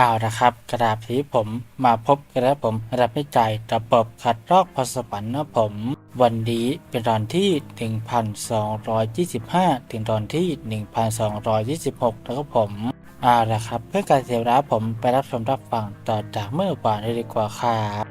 เอาละครับ กระดาษที่ผมมาพบกันแล้วผมรับไม่ใจระบบคัดลอกพอสวรรค์นะผม วันนี้เป็นตอนที่ 1225 ถึงตอนที่ 1226 นะครับผมเอาละครับ เพื่อการเสียเวลาผมไปรับชมรับฟังต่อจากเมื่อวานเลยดีกว่าครับ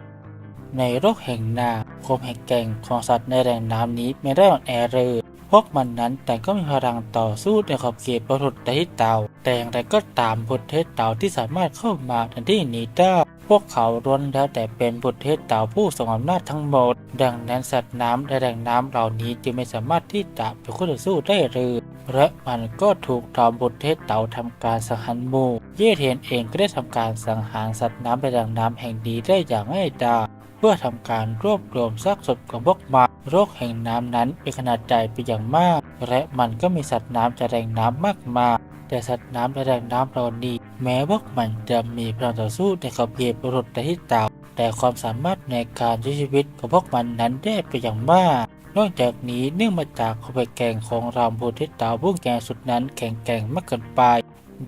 ในโลกแห่งนาคมแห่งแก่งของสัตว์ในแหล่งน้ำนี้ไม่ได้อ่อนแอเลย พวกมันนั้นแต่ก็มีพลังต่อสู้ในขอบเขตประทุษในที่เตาแต่อย่างไรก็ตามบุตรเทศเตาที่สามารถเข้ามาในที่นี้ได้พวกเขาล้วนแล้วแต่เป็นบุตรเทศเต่าผู้ทรงอำนาจทั้งหมด ดังนั้นสัตว์น้ำและแหล่งน้ำเหล่านี้จึงไม่สามารถที่จะเป็นคู่ต่อสู้ได้เลยและมันก็ถูกทอมบุตรเทศเต่าทำการสังหารหมู่ เย่เทียนเองก็ได้ทำการสังหารสัตว์น้ำและแหล่งน้ำแห่งนี้ได้อย่างง่ายดายเพื่อทำการรวบรวมซากศพของพวกมัน โรคแห่งน้ำนั้นเป็นขนาดใหญ่เป็นอย่างมาก และมันก็มีสัตว์น้ำจากแหล่งน้ำมากมาย แต่สัตว์น้ำและแหล่งน้ำเหล่านี้แม้พวกมันจะมีพลังต่อสู้ในขอบเขตระทุษที่เต่าแต่ความสามารถในการใช้ชีวิตของพวกมันนั้นได้เป็นอย่างมาก นอกจากนี้เนื่องมาจากขบแก่งของรามพูทิตเต่าผู้แก่สุดนั้นแข็งแกร่งมากเกินไป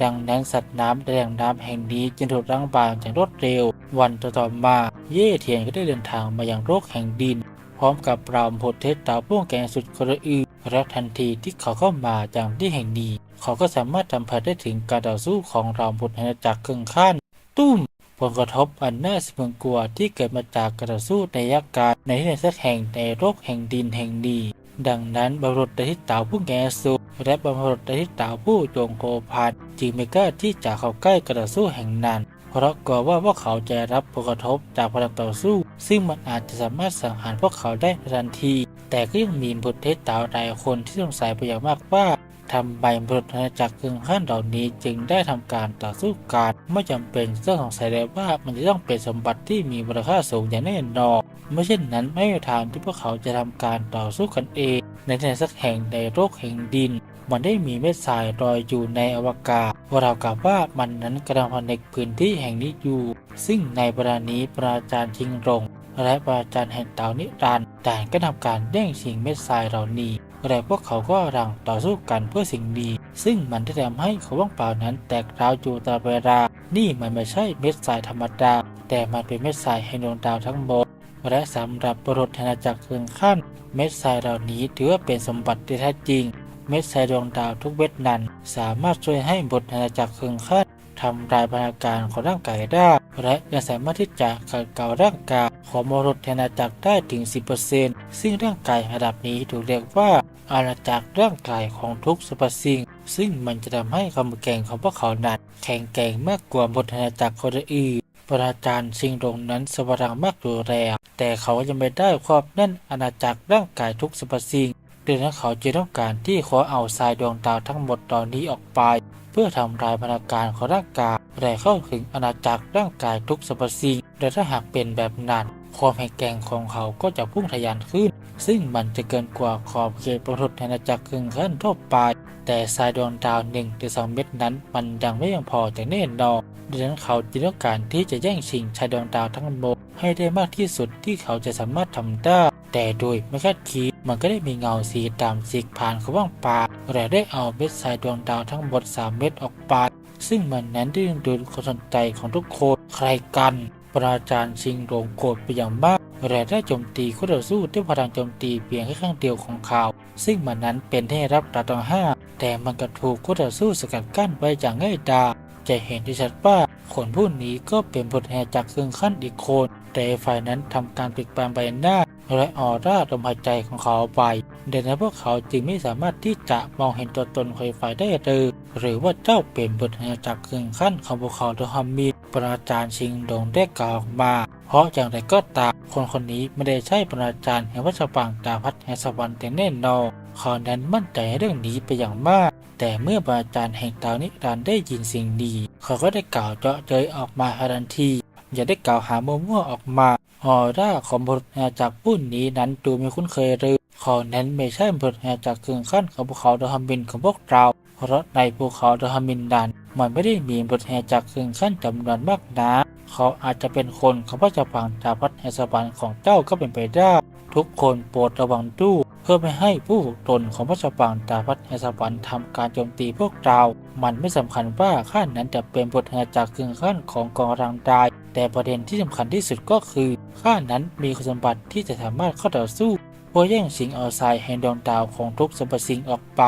ดังนั้นสัตว์น้ำและแหล่งน้ำแห่งนี้จึงถูกรังบางอย่างรวดเร็ว วันต่อๆมา เย่เทียนก็ได้เดินทางมายังโลกแห่งดิน พร้อมกับรามโพเทสตาผู้แก่สุดคนอื่นและทันทีที่เขาเข้ามาอย่างที่แห่งนี้ เขาก็สามารถสัมผัสได้ถึงการต่อสู้ของรามพุทธนาจักรเครึ่งขั้นตุ้มผลกระทบอันน่าสะพรึงกลัวที่เกิดมาจากการต่อสู้ในยักษ์การในที่ไหนสักแห่งในโลกแห่งดินแห่งนี้ดังนั้นบรุษในที่เต่าผู้แก่สุดและบรุษในที่เต่าผู้โจงโกพันจึงไม่กล้าที่จะเข้าใกล้การต่อสู้แห่งนั้น เพราะกลัวว่าพวกเขาจะรับผลกระทบจากพลังต่อสู้ ซึ่งมันอาจจะสามารถสังหารพวกเขาได้ทันที แต่ก็ยังมีบุตรเทศต่าหลายคนที่สงสัยไปอย่างมากว่าทำไมบุตรอาณาจักรกึ่งขั้นเหล่านี้จึงได้ทำการต่อสู้กันไม่จำเป็นต้องสงสัยเลยว่ามันจะต้องเป็นสมบัติที่มีมูลค่าสูงอย่างแน่นอนไม่เช่นนั้นไม่มีทางที่พวกเขาจะทำการต่อสู้กันเอง ในที่สักแห่งในโลกแห่งดิน มันได้มีเม็ดทรายลอยอยู่ในอวกาศว่าเรากับว่ามันนั้นกำลังผนึกพื้นที่แห่งนี้อยู่ ซึ่งในเวลานี้ปราจารย์ชิงรง และปราจารย์แห่งเตานิรันดร์ต่างก็ทำการแย่งชิงเม็ดทรายเหล่านี้และพวกเขาก็กำลังต่อสู้กันเพื่อสิ่งดีซึ่งมันได้ทำให้เขาว่างเปล่านั้นแตกร้าวอยู่ตลอดเวลา นี่มันไม่ใช่เม็ดทรายธรรมดา แต่มันเป็นเม็ดทรายแห่งดวงดาวทั้งหมด และสำหรับบุรุษอาณาจักรเคืองขั้น เม็ดทรายเหล่านี้ถือว่าเป็นสมบัติที่แท้จริง เม็ดทรายดวงดาวทุกเม็ดนั้น สามารถช่วยให้บุตรอาณาจักรเคืองขั้นทำลายพลังการของร่างกายได้ และยังสามารถที่จะขัดเกลาร่างกายของมรุษอาณาจักรได้ถึง 10%ซึ่งร่างกายระดับนี้ถูกเรียกว่าอาณาจักรร่างกายของทุกสรรพสิ่ง ซึ่งมันจะทำให้ความแกร่งของพวกเขานั้นแข็งแกร่งมากกว่ามรุษอาณาจักรคนอื่นปราจารย์ชิงดงนั้นสวรังมากอยู่แล้วแต่เขายังไม่ได้ครอบแน่นอาณาจักรร่างกายทุกสรรพสิ่ง ดังนั้นเขาจะต้องการที่ขอเอาทรายดวงดาวทั้งหมดตอนนี้ออกไป เพื่อทำลายพลังการของร่างกายและเข้าถึงอาณาจักรร่างกายทุกสรรพสิ่งและถ้าหากเป็นแบบนั้นความแข็งแกร่งของเขาก็จะพุ่งทะยานขึ้น ซึ่งมันจะเกินกว่าขอบเขตประทุษอาณาจักรครึ่งขั้นทั่วไป แต่ทรายดวงดาวหนึ่งหรือสองเม็ดนั้น มันยังไม่ยังพอจากแน่นอนดังนั้นเขาจึงต้องการที่จะแย่งชิงชายดวงดาวทั้งหมดให้ได้มากที่สุดที่เขาจะสามารถทำได้ แต่โดยไม่คาดคิดมันก็ได้มีเงาสีดำสีกผ่านเขาว่างปากและได้เอาเม็ดทรายดวงดาวทั้งหมดสามเม็ดออกไปซึ่งมันนั้นได้ดึงดูดความสนใจของทุกคนใครกัน ปราจารย์ชิงโรงโกรธไปอย่างมาก และได้โจมตีคู่ต่อสู้ด้วยพลังโจมตีเพียงแค่ข้างเดียวของเขา ซึ่งมันนั้นเป็นให้รับตาตองห้าแต่มันก็ถูกคู่ต่อสู้สกัดกั้นไว้อย่างง่ายดายจะเห็นที่ชัดว่าคนผู้นี้ก็เป็นบทแห่จากเครื่องขั้นอีกคน แต่ฝ่ายนั้นทำการปิดบังใบหน้าและออร่าลมหายใจของเขาไปดังนั้นพวกเขาจึงไม่สามารถที่จะมองเห็นตัวตนของฝ่ายได้เลยหรือว่าเจ้าเป็นบทแห่จากเครื่องขั้นของพวกเขาโดยความมีปราจารย์ชิงดงได้กล่าวออกมา เพราะอย่างไรก็ตามคนคนนี้ไม่ได้ใช่ปราจารย์แห่งวัชปังตาพัฒแห่งสวรรค์แต่แน่นอนเขานั้นมั่นใจในเรื่องนี้ไปอย่างมาก แต่เมื่อปราจารย์แห่งดาวนิรันได้ยินสิ่งนี้เขาก็ได้กล่าวเจาะเจยออกมาทันที อย่าได้กล่าวหามั่วๆออกมาออร่าของบุตรจากผู้นี้นั้นดูไม่คุ้นเคยเลยเขานั้นไม่ใช่บุตรจากเครื่องขั้นของภูเขาดอฮามินของพวกเราเพราะในภูเขาดอฮามินนั้นมันไม่ได้มีบุตรจากเครื่องขั้นจำนวนมากนะ เขาอาจจะเป็นคนของพระเจ้าพังจาพัฒแห่งสวรรค์ของเจ้าก็เป็นไปได้ ทุกคนโปรดระวังดูเพื่อไม่ให้ผู้ตนของพระชบังตาพัฒนสวรรค์ทำการโจมตีพวกเรา มันไม่สำคัญว่าข้านั้นจะเป็นบทแห่จากครึ่งขั้นของกองรังใดแต่ประเด็นที่สำคัญที่สุดก็คือข้านั้นมีคุณสมบัติที่จะสามารถเข้าต่อสู้เพื่อแย่งชิงเอาทรายแห่งดวงดาวของทุกสรรพสิ่งออกไป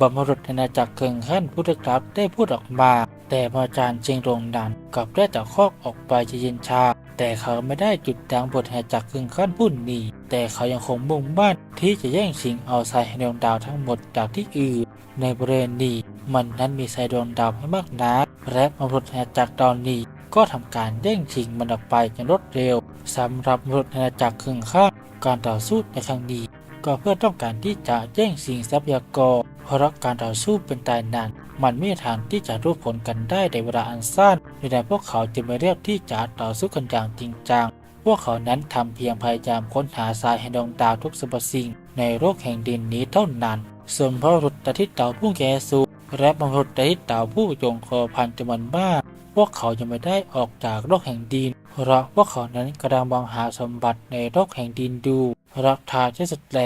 บรรพบุรุษอาณาจักรเคิงขั้นพุทธครับได้พูดออกมา แต่พระอาจารย์เจิงรงนันกลับได้ตะคอกออกไปจะเย็นชา แต่เขาไม่ได้จุดดังบทแห่จากครึ่งขั้นพุ่นนีแต่เขายังคงมุ่งมั่นที่จะแย่งชิงเอาทรายดวงดาวทั้งหมดจากที่อื่น ในบริเวณนี้มันนั้นมีทรายดวงดาวให้มากนักและมนุษแห่จากตอนนี้ก็ทำการแย่งชิงมันออกไปอย่างรวดเร็วสำหรับมนุษย์อาณาจักรครึ่งขั้นการต่อสู้ในครั้งนี้ก็เพื่อต้องการที่จะแย่งชิงทรัพยากรเพราะการต่อสู้เป็นตายนาน มันไม่มีทางที่จะรู้ผลกันได้ในเวลาอันสั้นดังนั้นพวกเขาจึงไม่เรียกที่จะต่อสู้กันอย่างจริงจัง พวกเขานั้นทำเพียงพยายามค้นหาทรายแห่งดวงดาวทุกสรรพสิ่ง ในโลกแห่งดินนี้เท่านั้น ส่วนพระรุตที่เต่าผู้แกสูและบรรพุที่เต่าผู้จงคอพันจำนวนมากพวกเขายังไม่ได้ออกจากโลกแห่งดิน เพราะพวกเขานั้นกำลังมองหาสมบัติในโลกแห่งดินดูราคาที่สุดแล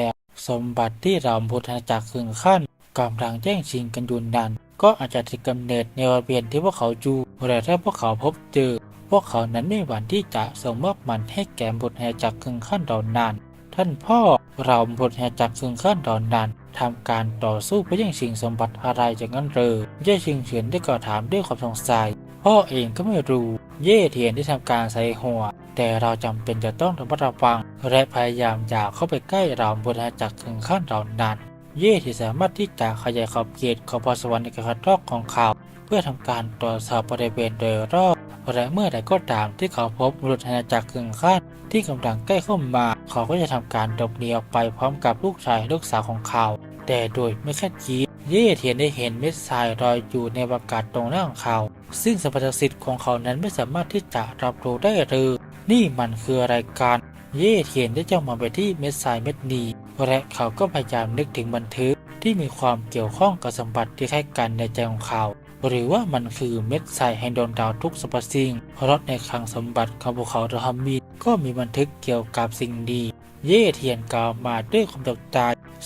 สมบัติที่เราพุทธจากครึ่งขั้นกำลังแย่งชิงกันอยู่นั้น ก็อาจจะถือกำเนิดในบริเวณที่พวกเขาอยู่แต่ถ้าพวกเขาพบเจอ พวกเขานั้นไม่หวั่นที่จะส่งมอบมันให้แก่บุตรแห่จากครึ่งขั้นดอนนาน ท่านพ่อเราบุตรแห่จากครึ่งขั้นดอนนานทำการต่อสู้เพื่อแย่งชิงสมบัติอะไรจากนั้นเลยเย่ชิงเฉียนได้ก่อถามด้วยความสงสัยพ่อเองก็ไม่รู้ เย่เทียนได้ทำการใส่หัว แต่เราจำเป็นจะต้องระมัดระวัง และพยายามอย่าเข้าไปใกล้เราบุตรแห่จากขึงขั้นดอนนาน เย่ที่สามารถที่จะขยายขอบเขตของพรสวรรค์ในการคัดลอกของเขา เพื่อทำการตรวจสอบบริเวณโดยรอบและเมื่อใดก็ตามที่เขาพบมนุษย์อาณาจักรครึ่งขั้นที่กำลังใกล้เข้ามา เขาก็จะทำการหลบหนีออกไปพร้อมกับลูกชายลูกสาวของเขา แต่โดยไม่คาดคิดเย่เทียนได้เห็นเม็ดทรายลอยอยู่ในอากาศตรงหน้าของเขา ซึ่งสัมผัสสิทธิ์ของเขานั้นไม่สามารถที่จะรับรู้ได้เลยนี่มันคืออะไรกัน เย่เทียนได้จ้องมองไปที่เม็ดทรายเม็ดนี้ และเขาก็พยายามนึกถึงบันทึกที่มีความเกี่ยวข้องกับสมบัติที่คล้ายกันในใจของเขา หรือว่ามันคือเม็ดทรายแห่งดวงดาวทุกสรรพสิ่ง เพราะในคลังสมบัติของภูเขาดามิดก็มีบันทึกเกี่ยวกับสิ่งดี เย่เทียนกล่าวมาด้วยความตกใจ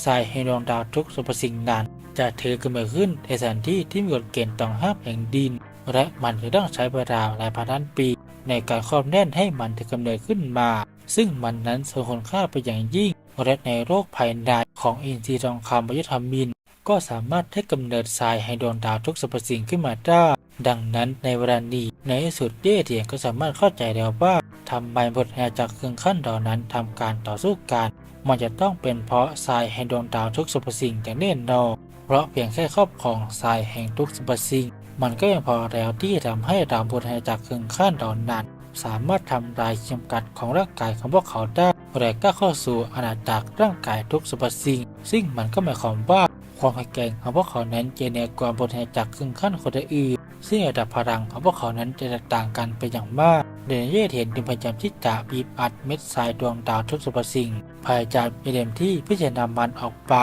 ทรายแห่งดวงดาวทุกสรรพสิ่งนั้น จะถือกำเนิดขึ้นในสถานที่ที่มีกฎเกณฑ์ต้องห้ามแห่งดิน และมันจะต้องใช้เวลาหลายพันล้านปี ในการครอบแน่นให้มันถือกำเนิดขึ้นมา ซึ่งมันนั้นทรงคุณค่าไปอย่างยิ่ง และในโลกภายในของอินทรีย์ทองคำวิทามิน ก็สามารถให้กำเนิดทรายให้ดวงดาวทุกสรรพสิ่งขึ้นมาได้ ดังนั้นในเวลานี้ในที่สุดเย่เทียนก็สามารถเข้าใจแล้วว่าทำไมบทแห่จากเครื่องขั้นดอนนั้นทำการต่อสู้กัน มันจะต้องเป็นเพราะทรายแห่งดวงดาวทุกสรรพสิ่งอย่างแน่นอนเพราะเพียงแค่ครอบครองทรายแห่งทุกสรรพสิ่ง มันก็ยังพอแล้วที่ทำให้ดาวบทแห่จากเครื่องขั้นดอนนั้น สามารถทำลายจำกัดของร่างกายของพวกเขาได้และก็เข้าสู่อาณาจักรร่างกายทุกสรรพสิ่ง ซึ่งมันก็หมายความว่าความแข็งแกร่งของพวกเขานั้นจะเหนือกว่าบทแห่จากครึ่งขั้นคนอื่นซึ่งระดับพลังของพวกเขานั้นจะแตกต่างกันไปอย่างมาก เดนเย่เห็นจึงพยายามที่จะบีบอัดเม็ดทรายดวงดาวทุกสรรพสิ่งพายจามไปเต็มที่พื่อจะนำมันออกไป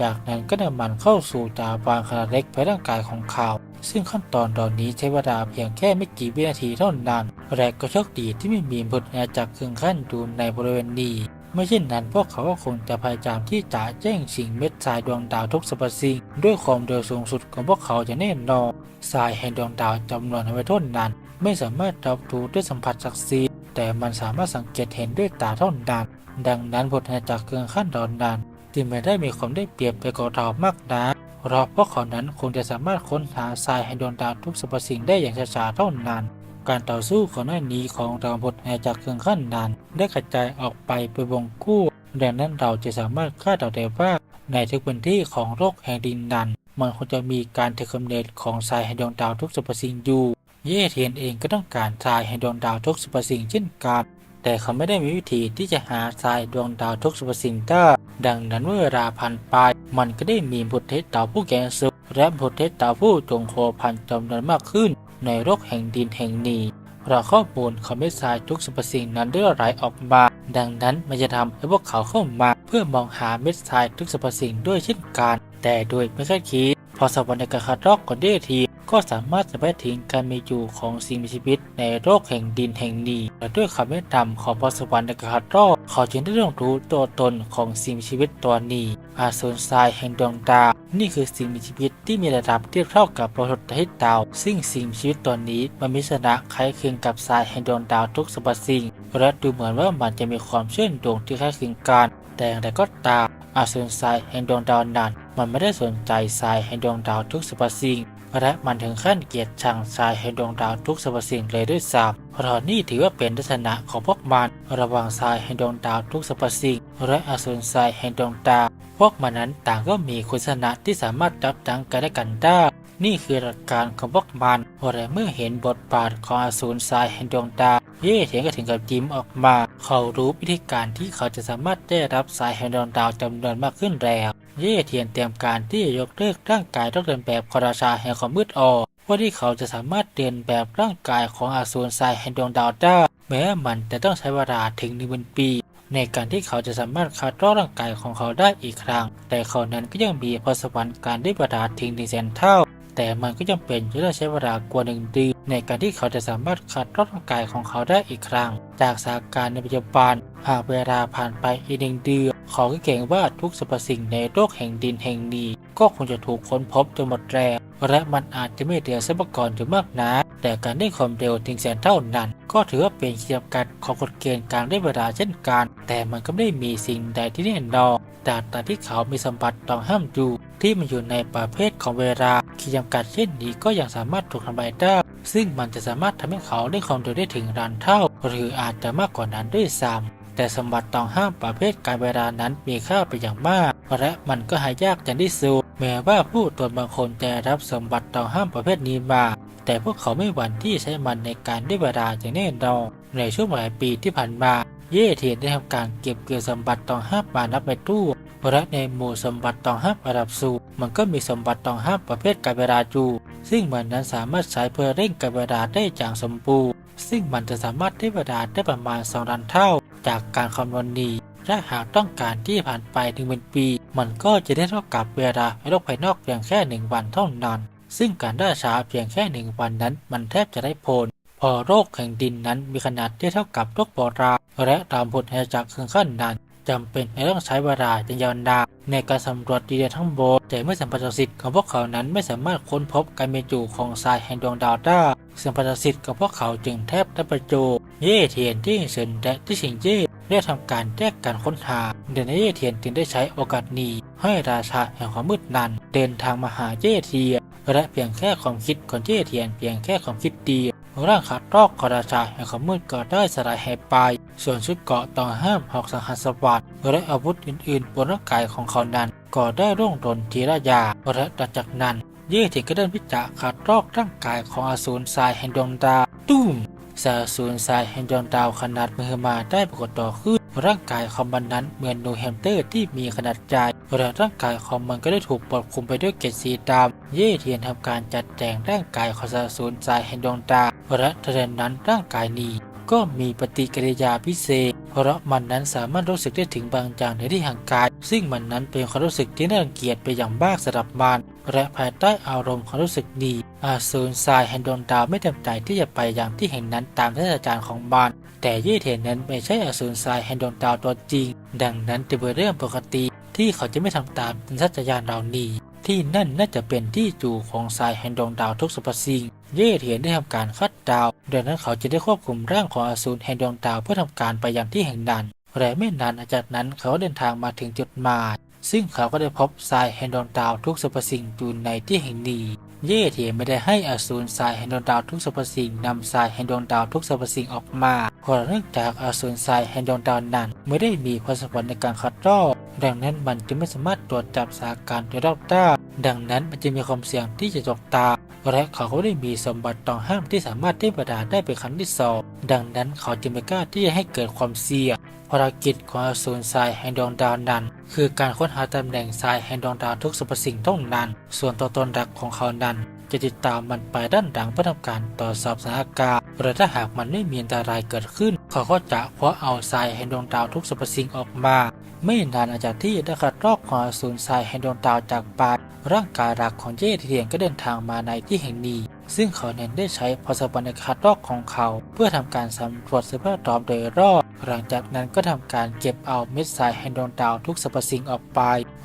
จากนั้นก็นำมันเข้าสู่ตาบางขนาดเล็กภายในร่างกายของเขาซึ่งขั้นตอนตอนนี้ใช้เวลาเพียงแค่ไม่กี่วินาทีเท่านั้นและก็โชคดีที่ไม่มีบทแห่จากเครึ่องขั้นอยู่ในบริเวณนี้ไม่เช่นนั้นพวกเขาก็คงจะพยายามที่จะแย่งชิงเม็ดทรายดวงดาวทุกสรรพสิ่งด้วยความเร็วสูงสุดของพวกเขาอย่างแน่นอนทรายแห่งดวงดาวจำนวนไว้เท่านั้น ไม่สามารถรับรู้ด้วยสัมผัสศักดิ์สิทธิ์แต่มันสามารถสังเกตเห็นด้วยตาเท่านั้นดังนั้นบทแห่จากเครื่องขั้นดอนนั้นจึงไม่ได้มีความได้เปรียบไปกว่าเรามากนักเพราะพวกเขานั้นคงจะสามารถค้นหาทรายแห่งดวงดาวทุกสรรพสิ่งได้อย่างช้าๆเท่านั้นการต่อสู้ของหน้านี้ของดาวบทแห่จากเครื่องขั้นนั้นได้กระจายออกไปเป็นวงคู่ดังนั้นเราจะสามารถคาดเดาได้ว่าในทุกพื้นที่ของโลกแห่งดินนั้นมันคงจะมีการถือกำเนิดของทรายแห่งดวงดาวทุกสรรพสิ่งอยู่ เย่เทียนเองก็ต้องการทรายแห่งดวงดาวทุกสรรพสิ่งเช่นกัน แต่เขาไม่ได้มีวิธีที่จะหาทรายดวงดาวทุกสรรพสิ่งได้ดังนั้นเมื่อเวลาผ่านไป มันก็ได้มีบุตรเทศเต่าผู้แก่สุดและบุตรเทศเต่าผู้จงโคพันจำนวนมากขึ้น ในโลกแห่งดินแห่งนี้เพราะข้อมูลของเม็ดทรายทุกสรรพสิ่งนั้นได้ไหลออกมา ดังนั้นมันจะทำให้พวกเขาเข้ามา เพื่อมองหาเม็ดทรายทุกสรรพสิ่งด้วยเช่นกัน แต่โดยไม่คาดคิด พอสวรรค์ในการคัดลอกของเดที ก็สามารถจะไปถึงการมีอยู่ของสิ่งมีชีวิตในโลกแห่งดินแห่งนี้และด้วยคำแนะนำของพระสวรรค์ในการรอดเขาจึงได้เรียนรู้ตัวตนของสิ่งมีชีวิตตัวนี้อาสูรทรายแห่งดวงดาวนี่คือสิ่งมีชีวิตที่มีระดับเทียบเท่ากับพระพุทธหิตดาว ซึ่งสิ่งมีชีวิตตัวนี้มันมีลักษณะคล้ายคลึงกับทรายแห่งดวงดาวทุกสรรพสิ่งและดูเหมือนว่ามันจะมีความเชื่อมโยงที่คล้ายคลึงกันแต่อย่างไรก็ตามอาสูรทรายแห่งดวงดาวนั้นมันไม่ได้สนใจทรายแห่งดวงดาวทุกสรรพสิ่ง และมันถึงขั้นเกลียดชังทรายแห่งดวงดาวทุกสรรพสิ่งเลยด้วยซ้ำเพราะนี่ถือว่าเป็นลักษณะของพวกมันระว่างทรายแห่งดวงดาวทุกสรรพสิ่งและอสูรทรายแห่งดวงดาวพวกมันนั้นต่างก็มีคุณลักษณะที่สามารถรับจังกันและกันได้นี่คือหลักการของพวกมันและเมื่อเห็นบทบาทของอสูรทรายแห่งดวงดาวเย่เถียงก็ถึงกับยิ้มออกมา เขารู้วิธีการที่เขาจะสามารถได้รับสายแห่งดวงดาวจำนวนมากขึ้นแล้ว เย่เทียนเตรียมการที่จะยกเลิกร่างกายต้องเดินแบบคอราชาแห่งความมืดออกเพื่อที่เขาจะสามารถเดินแบบร่างกายของอาสูรทรายแห่งดวงดาวได้แม้มันจะต้องใช้เวลาถึงหนึ่งพันปี ในการที่เขาจะสามารถคัดลอกร่างกายของเขาได้อีกครั้ง แต่เขานั้นก็ยังมีพรสวรรค์การได้ประดาถึงหนึ่งแสนเท่า แต่มันก็ยังเป็นที่ต้องใช้เวลากว่าหนึ่งเดือนในการที่เขาจะสามารถคัดลอกร่างกายของเขาได้อีกครั้ง จากสาการในปัจจุบันหากเวลาผ่านไปอีกหนึ่งเดือน ขาก็เก่งว่าทุกสรรพสิ่งในโลกแห่งดินแห่งนี้ ก็คงจะถูกค้นพบจนหมดแรงและมันอาจจะไม่เหลือทรัพยากรอยู่มากนักแต่การได้ความเร็วถึงแสนเท่านั้น ก็ถือว่าเป็นขีดจำกัดของกฎเกณฑ์การได้เวลาเช่นกัน แต่มันก็ไม่ได้มีสิ่งใดที่แน่นอนแต่ตามที่เขามีสมบัติต้องห้ามอยู่ ที่มันอยู่ในประเภทของเวลาขีดจำกัดเช่นนี้ก็ยังสามารถถูกทำลายได้ ซึ่งมันจะสามารถทำให้เขาได้ความเร็วได้ถึงรันเท่า หรืออาจจะมากกว่านั้นด้วยซ้ำ แต่สมบัติต้องห้ามประเภทการเวลานั้นมีค่าเป็นอย่างมาก และมันก็หายากจังที่สุดแม้ว่าผู้ตรวจบางคนจะรับสมบัติต้องห้ามประเภทนี้มา แต่พวกเขาไม่หวั่นที่ใช้มันในการได้เวลาอย่างแน่นอนในช่วงหลายปีที่ผ่านมา เย่เทียนได้ทำการเก็บเกี่ยวสมบัติต้องห้ามมานับไม่ถ้และในหมู่สมบัติต้องห้ามระดับสูงมันก็มีสมบัติต้องห้ามประเภทการเวลาอยู่ซึ่งมันนั้นสามารถใช้เพื่อเร่งการเวลาได้อย่างสมบูรณ์ ซึ่งมันจะสามารถได้เวลาได้ประมาณ2ล้านเท่า จากการคำนวณนี้ถ้าหากต้องการที่ผ่านไปถึงเป็นปี มันก็จะได้เท่ากับเวลาในโลกภายนอกเพียงแค่หนึ่งวันเท่านั้น ซึ่งการได้ช้าเพียงแค่หนึ่งวันนั้น มันแทบจะได้ผลพอโรคแห่งดินนั้นมีขนาดที่เท่ากับโรคโบราณและตามผลแห่งจากเครื่องขั้นนั้นจำเป็นในต้องใช้เวลาอย่างยาวนานในการสำรวจดีเดนทั้งหมดแต่เมื่อสัมพันธสิทธิ์ของพวกเขานั้นไม่สามารถค้นพบการมีอยู่ของทรายแห่งดวงดาวได้สัมพันธสิทธิ์ของพวกเขาจึงแทบได้ประโจม เย่เทียนที่เซินและที่สิงเย่ได้ทำการแยกการค้นหาเดนเย่เทียนจึงได้ใช้โอกาสนี้ ให้ราชาแห่งความมืดนั้น เดินทางมาหาเย่เทียนและเพียงแค่ความคิดของเย่เทียนเพียงแค่ความคิดเดียวร่างขัดรอกของราชาแห่งความมืดก็ได้สลายหายไป ส่วนชุดเกาะต้องห้ามหอกสังหารสวัสดิ์และอาวุธอื่นๆ บนร่างกายของเขานั้น ก็ได้ร่วงหล่นทีละยาและหลังจากนั้น เย่ถึงก็เดินพิจารขัดรอกร่างกายของอสูรทรายแห่งดวงดาวตุ้ม สาสูนทรายแห่งดวงดาวขนาดมหึมาได้ปรากฏต่อขึ้นร่างกายของมันนั้นเหมือนหนูแฮมสเตอร์ที่มีขนาดใหญ่และร่างกายของมันก็ได้ถูกปกคลุมไปด้วยเกล็ดสีดำเย่เทียนทำการจัดแต่งร่างกายของสาสูนทรายแห่งดวงดาวและทันนั้นร่างกายนี้ ก็มีปฏิกิริยาพิเศษ เพราะมันนั้นสามารถรู้สึกได้ถึงบางอย่างในที่ห่างไกายซึ่งมันนั้นเป็นความรู้สึกที่น่ารังเกียจไปอย่างมากสำหรับมัน และภายใต้อารมณ์ความรู้สึกนี้อาสูรทรายแห่งดวงดาวไม่เต็มใจที่จะไปอย่างที่แห่งนั้นตามท่านอาจารย์ของมันแต่เย่เทียนนั้นไม่ใช่อสูรทรายแห่งดวงดาวตัวจริง ดังนั้นจะเป็นเรื่องปกติที่เขาจะไม่ทำตามสัญชาตญาณเหล่านี้ ที่นั่นน่าจะเป็นที่จู่ของทรายแห่งดวงดาวทุกสรรพสิ่ง เย่เทียนได้ทำการคัดดาว ดังนั้นเขาจะได้ควบคุมร่างของอสูรแห่งดวงดาวเพื่อทำการไปยังที่แห่งนั้นและไม่นานจากนั้นเขาเดินทางมาถึงจุดหมาย ซึ่งเขาก็ได้พบทรายแห่งดวงดาวทุกสรรพสิ่งอยู่ในที่แห่งนี้ เย่เทียไม่ได้ให้อสูรทรายแห่งดวงดาวทุกสรรพสิ่งนำทรายแห่งดวงดาวทุกสรรพสิ่งออกมาเพราะเนื่องจากอสูรทรายแห่งดวงดาวนั้น ไม่ได้มีพรสวรรค์ในการคัดลอกดังนั้นมันจึงไม่สามารถตรวจจับสาการโดยรอบได้ดังนั้นมันจะมีความเสี่ยงที่จะตกตาและเขาก็ได้มีสมบัติต้องห้ามที่สามารถได้ประดาได้เป็นครั้งที่สองดังนั้นเขาจึงไม่กล้าที่จะให้เกิดความเสี่ยง ภารกิจของอสูรทรายแห่งดวงดาวนั้น คือการค้นหาตำแหน่งทรายแห่งดวงดาวทุกสรรพสิ่งเท่านั้น ส่วนตัวตนหลักของเขานั้น จะติดตามมันไปด้านหลังเพื่อทำการตรวจสอบสถานการณ์หรือถ้าหากมันไม่มีอันตรายเกิดขึ้น เขาก็จะคว้าเอาทรายแห่งดวงดาวทุกสรรพสิ่งออกมา ไม่นานหลังจากที่ได้คัดลอกของอสูรทรายแห่งดวงดาวจากปาดร่างกายหลักของเย่เทียนก็เดินทางมาในที่แห่งนี้ ซึ่งเขาเน้นได้ใช้พอสวรรค์คาร์ดอกของเขา เพื่อทำการสำรวจสภาพรอบโดยรอบ หลังจากนั้นก็ทำการเก็บเอาเม็ดทรายแห่งดวงดาวทุกสรรพสิ่งออกไป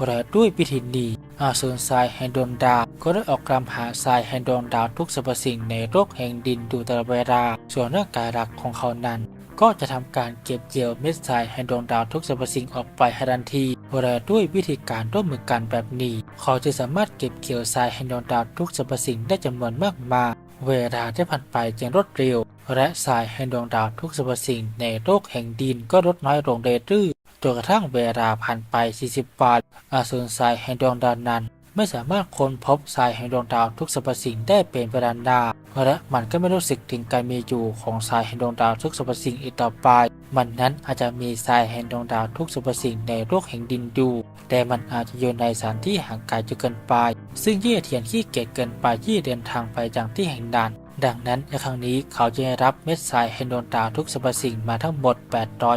และด้วยวิธีนี้อาสูรทรายแห่งดวงดาวก็ได้ออกกำหาทรายแห่งดวงดาวทุกสรรพสิ่งในโลกแห่งดินดูตลอดเวลาส่วนร่างกายหลักของเขานั้น ก็จะทำการเก็บเกี่ยวเม็ดทรายแห่งดวงดาวทุกสรรพสิ่งออกไปให้ทันทีและด้วยวิธีการร่วมมือกันแบบนี้ เขาจะสามารถเก็บเกี่ยวทรายแห่งดวงดาวทุกสรรพสิ่งได้จำนวนมากมายเวลาได้ผ่านไปอย่างรวดเร็ว และทรายแห่งดวงดาวทุกสรรพสิ่งในโลกแห่งดินก็ลดน้อยลงเรื่อยๆจนกระทั่งเวลาผ่านไป 40 วันอาสูรทรายแห่งดวงดาวนั้น ไม่สามารถค้นพบทรายแห่งดวงดาวทุกสรรพสิ่งได้เป็นเวลานดาและมันก็ไม่รู้สึกถึงการมีอยู่ของทรายแห่งดวงดาวทุกสรรพสิ่งอีกต่อไป มันนั้นอาจจะมีทรายแห่งดวงดาวทุกสรรพสิ่งในโลกแห่งดินอยู่แต่มันอาจจะอยู่ในสถานที่ห่างไกลจนเกินไป ซึ่งเย่เทียนขี้เกียจเกินไปที่เดินทางไปจากที่แห่งนั้นดังนั้นในครั้งนี้เขาจะได้รับเม็ดทรายแห่งดวงดาวทุกสรรพสิ่งมาทั้งหมด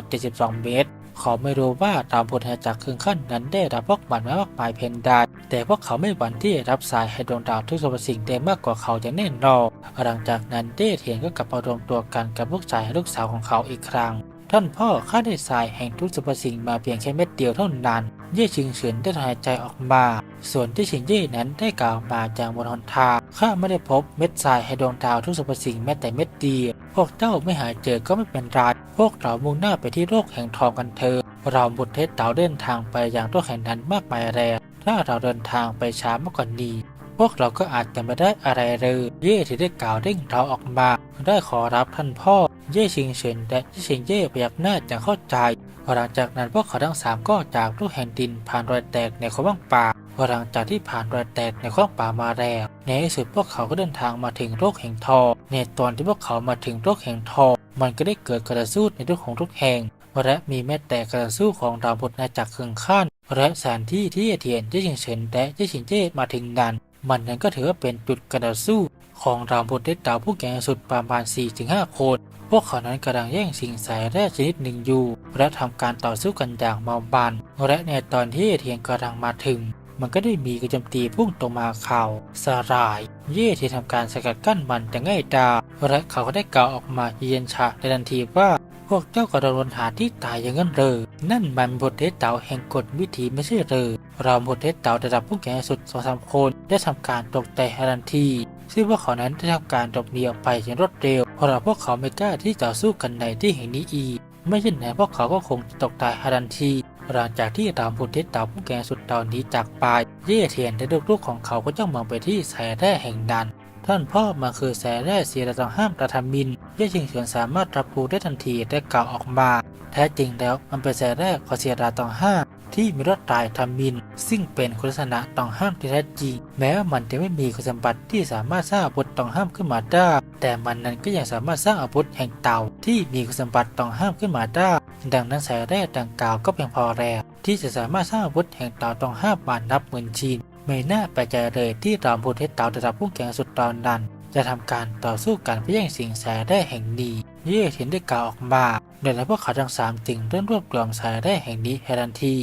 872 เม็ดเขาไม่รู้ว่าดาวพุทธจากครึ่งขั้นนั้นได้รับพวกมันมามากมายเพียงใด แต่พวกเขาไม่หวั่นที่จะรับสายให้ดวงดาวทุกสรรพสิ่งได้มากกว่าเขาอย่างแน่นอนหลังจากนั้นเดเทียนก็กลับมารวมตัวกันกับลูกชายและลูกสาวของเขาอีกครั้ง ท่านพ่อข้าได้ทรายแห่งทุกสรรพสิ่งมาเพียงแค่เม็ดเดียวเท่านั้น เย่ชิงเฉินได้หายใจออกมา ส่วนที่ชิงเย่นั้นได้กล่าวมาจากบนหนทางข้าไม่ได้พบเม็ดทรายให้ดวงดาวทุกสรรพสิ่งแม้แต่เม็ดเดียวพวกเจ้าไม่หาเจอก็ไม่เป็นไรพวกเรามุ่งหน้าไปที่โลกแห่งทองกันเถอะเราบุตรเทศเต่าเดินทางไปอย่างโลกแห่งนั้นมากมายแล้ว ถ้าเราเดินทางไปช้ามากกว่านี้ พวกเราก็อาจจะไม่ได้อะไรเลยเย่ที่ได้กล่าวเร่งเราออกมา ได้ขอรับท่านพ่อ เย่ชิงเฉินและเย่ชิงเย่พยักหน้าจะเข้าใจหลังจากนั้นพวกเขาทั้งสามก็จากลูกแห่งดินผ่านรอยแตกในความว่างป่าหลังจากที่ผ่านรอยแตกในความป่ามาแล้วในที่สุดพวกเขาก็เดินทางมาถึงโลกแห่งทองในตอนที่พวกเขามาถึงโลกแห่งทองมันก็ได้เกิดกระสู้ในทุกของทุกแห่งและมีแม้แต่การสู้ของดาวพุธนาจักเครื่องขั้น และสถานที่ที่เทียนเจ้าชิงเฉินและเจ้าชิงเจ้มาถึงนั้นมันนั้นก็ถือว่าเป็นจุดกระสู้ของดาวพุทธเดดาวผู้แก่สุดประมาณ 4-5 คน พวกเขานั้นกำลังแย่งสิ่งสายแร่ชนิดหนึ่งอยู่ และทำการต่อสู้กันอย่างเมาบัน และในตอนที่เทียนกำลังมาถึง มันก็ได้มีกระจมตีพุ่งตรงมาเขาสลาย เย่ที่ทำการสกัดกั้นมันจะง่ายดายและเขาก็ได้กล่าวออกมาเย็นชาในทันทีว่า พวกเจ้ากระโดดหาที่ตายอย่างนั้นเลยนั่นมันบทเทศเต่าแห่งกฎวิถีไม่ใช่เลยเราบทเทศเต่าระดับผู้แก่สุดสองสามคนได้ทำการตกแต่ทันทีซึ่งพวกเขานั้นได้ทำการหลบหนีออกไปอย่างรวดเร็ว เพราะพวกเขาไม่กล้าที่ต่อสู้กันในที่แห่งนี้อีก ไม่เช่นนั้นพวกเขาก็คงจะตกตายทันทีหลังจากที่รามพุทธเทศเต่าผู้แก่สุดตอนนี้จากไป เย่เทียนและลูกๆของเขาก็จ้องมองไปที่สายแร่แห่งนั้น ท่านพ่อมันคือแสแร่เสียระต้องห้ามกระทำมินเย่ชิงเฉินสามารถรับรู้ได้ทันทีและกล่าวออกมา แท้จริงแล้วมันเป็นแสแร่ของเสียราตองห้ามที่มีรสตายทำมิน ซึ่งเป็นคุณลักษณะต้องห้ามที่แท้จริง แม้ว่ามันจะไม่มีคุณสมบัติที่สามารถสร้างอาวุธต้องห้ามขึ้นมาได้แต่มันนั้นก็ยังสามารถสร้างอาวุธแห่งเต่าที่มีคุณสมบัติต้องห้ามขึ้นมาได้ดังนั้นสายแร่ดังกล่าวก็เพียงพอแล้วที่จะสามารถสร้างอาวุธแห่งเต่าต้องห้ามมานับหมื่นชิ้น ไม่น่าแปลกใจเลยที่รามพุทธเทศเต่าระดับผู้แข่งสุดตอนนั้น จะทำการต่อสู้กันเพื่อแย่งสิ่งสายแร่แห่งนี้เย่เห็นได้กล่าวออกมาโดยแล้วพวกเขาทั้งสามจึงเริ่มรวบรวมสายแร่แห่งนี้ให้ทันที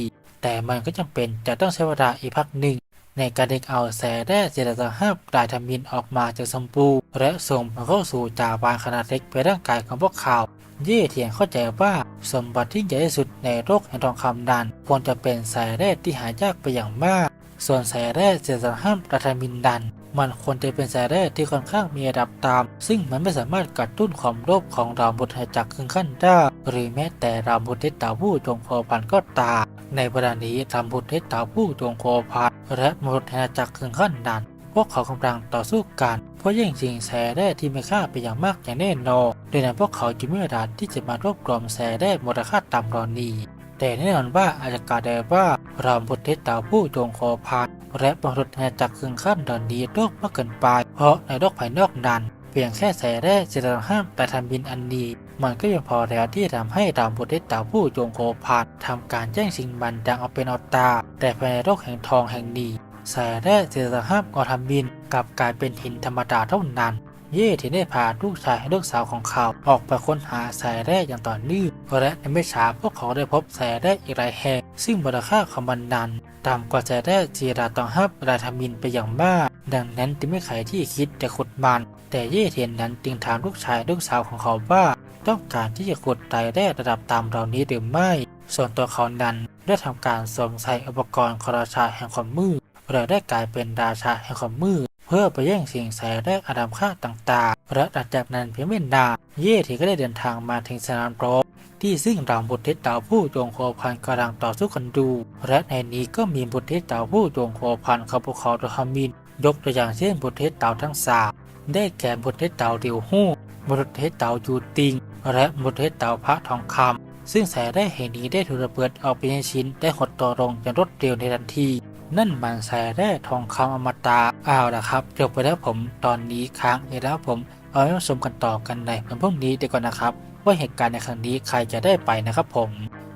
แต่มันก็จำเป็นจะต้องใช้เวลาอีกพักหนึ่ง ในการดึงเอาแสแร่เจรจาห้าปลายทามินออกมาจากสมปูและส่งมันเข้าสู่จาวานขนาดเล็กไปร่างกายของพวกเขาเย่เทียนเข้าใจว่าสมบัติที่ใหญ่ที่สุดในโลกแห่งทองคำนั้นควรจะเป็นสายแร่ที่หายากไปอย่างมาก ส่วนสายแร่เจรจาห้ามปลายทามินดัน มันควรจะเป็นสายแร่ที่ค่อนข้างมีระดับตาม ซึ่งมันไม่สามารถกระตุ้นความโลภของรามบุตรจากครึ่งขั้นได้ หรือแม้แต่รามบุตรเต่าผู้จงโคพันก็ตามในเวลานี้รามบุตรเต่าผู้จงโคพันและมนุษย์จากครึ่งขั้นนั้นพวกเขากำลังต่อสู้กันเพราะแย่งชิงแสแร่ที่มีค่าไปอย่างมากอย่างแน่นอนดังนั้นพวกเขาจึงไม่อาจที่จะมารวบรวมแสแร่มูลค่าต่ำเหล่านี้ แต่แน่นอนว่าอาจจะกล่าวได้ว่าราบุตรเทศเต่าผู้จงคอพานและมนุษย์อาณาจักรครึ่งขั้นดอนนี้โลกมากเกินไป เพราะในโลกภายนอกนั้น เพียงแค่แสแร่จะต้องห้ามแต่ทำบินอันนี้มันก็ยังพอแล้วที่ทำให้ดาวบุตรเทศเต่าผู้จงโคพานทำการแย่งชิงมันดังเอาเป็นเอาตา แต่ภายในโลกแห่งทองแห่งนี้แสแร่จะต้องห้ามกอทำบินกลับกลายเป็นหินธรรมดาเท่านั้น เย่ที่ได้พาลูกชายและลูกสาวของเขาออกไปค้นหาสายแร่อย่างต่อเนื่องและในไม่ช้าพวกเขาได้พบสายแร่อีกหลายแห่งซึ่งมูลค่าของมันนั้นต่ำกว่าจะได้จีราตองฮับราทามินไปอย่างมากดังนั้นจึงไม่ใครที่คิดจะขุดมัน แต่เย่เทียนนั้นจึงถามลูกชายลูกสาวของเขาว่า ต้องการที่จะขุดไตรแร่ระดับต่ำเหล่านี้หรือไม่ ส่วนตัวเขานั้นได้ทำการสวมใส่อุปกรณ์คราชาแห่งความมืดเพื่อได้กลายเป็นราชาแห่งความมืด เพื่อไปแย่งสิ่งใส่แรกอาดัมค่าต่างๆและหลังจากนั้นเพียงไม่นานเย่ทีก็ได้เดินทางมาถึงสนามรบที่ซึ่งเหล่าบุตรเทเต่าผู้จงโคพันกำลังต่อสู้กันดู และในนี้ก็มีบุตรเทเต่าผู้จงโคพันขาภูเขาโดฮามิน ยกตัวอย่างเช่นบุตรเทเต่าทั้งสามได้แก่บุตรเทเต่าเดียวหู้บุตรเทเต่ายูติง และบุตรเทเต่าพระทองคำซึ่งแสได้แห่งนี้ได้ถูกระเบิดออกเป็นชิ้นได้หดตัวลงอย่างรวดเร็วในทันที นั่นมันสแร่ทองคำอมตะอ้าวละครับจบไปแล้วผมตอนนี้ค้างไปแล้วผมเอาไว้ชมกันต่อกันในวันพรุ่งนี้ดีกว่านะครับ ว่าเหตุการณ์ในครั้งนี้ใครจะได้ไปนะครับผม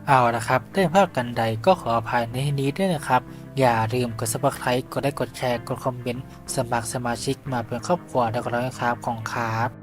เอาละครับได้ภาพกันใดก็ขออภัยในที่นี้ด้วยนะครับ อย่าลืมกด subscribe กดไลค์กดแชร์กดคอมเมนต์สมัครสมาชิกมาเป็นครอบครัวดียวกันแล้วนะครับของครับ